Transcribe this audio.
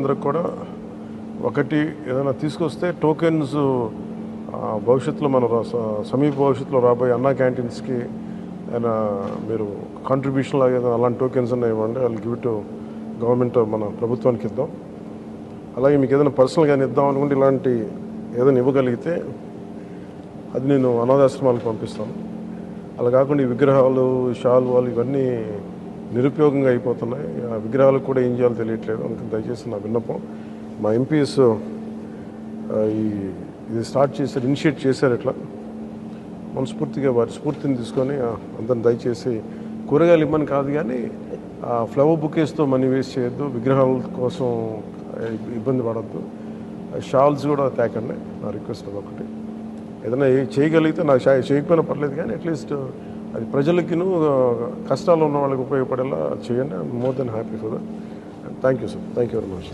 అందరికి కూడా ఒకటి ఏదైనా తీసుకొస్తే టోకెన్స్ భవిష్యత్తులో మన రా- స- సమీప భవిష్యత్తులో రాబోయే అన్నా క్యాంటీన్స్కి ఏదైనా మీరు కాంట్రిబ్యూషన్ లాగా ఏదైనా అలాంటి టోకెన్స్ ఉన్నాయి ఇవ్వండి వాళ్ళు గివ్ టు గవర్నమెంట్ మన ప్రభుత్వానికి ఇద్దాం. అలాగే మీకు ఏదైనా పర్సనల్గా ఇద్దాం అనుకుంటే ఇలాంటి ఏదైనా ఇవ్వగలిగితే అది నేను అనాథాశ్రమాలకు పంపిస్తాను. అలా కాకుండా ఈ విగ్రహాలు షాల్వాలు ఇవన్నీ నిరుపయోగంగా అయిపోతున్నాయి. ఆ విగ్రహాలకు కూడా ఏం చేయాలో తెలియట్లేదు. అందుకని దయచేసి నా విన్నపం మా ఎంపీఎస్ ఈ ఇది స్టార్ట్ చేశారు ఇనిషియేట్ చేశారు ఇట్లా. మనస్ఫూర్తిగా వారి స్ఫూర్తిని తీసుకొని అందరిని దయచేసి కూరగాయలు ఇమ్మని కాదు కానీ ఆ ఫ్లవర్ బుకేస్తో మనీ వేస్ట్ చేయొద్దు విగ్రహాల కోసం ఇబ్బంది పడద్దు. షాల్స్ కూడా తేకండి. నా రిక్వెస్ట్ ఒకటి ఏదైనా చేయగలిగితే నాకు చేయకపోయినా పర్లేదు కానీ అట్లీస్ట్ అది ప్రజలకిను కష్టాలు ఉన్న వాళ్ళకి ఉపయోగపడేలా చేయండి. More than happy for that thank you sir thank you very much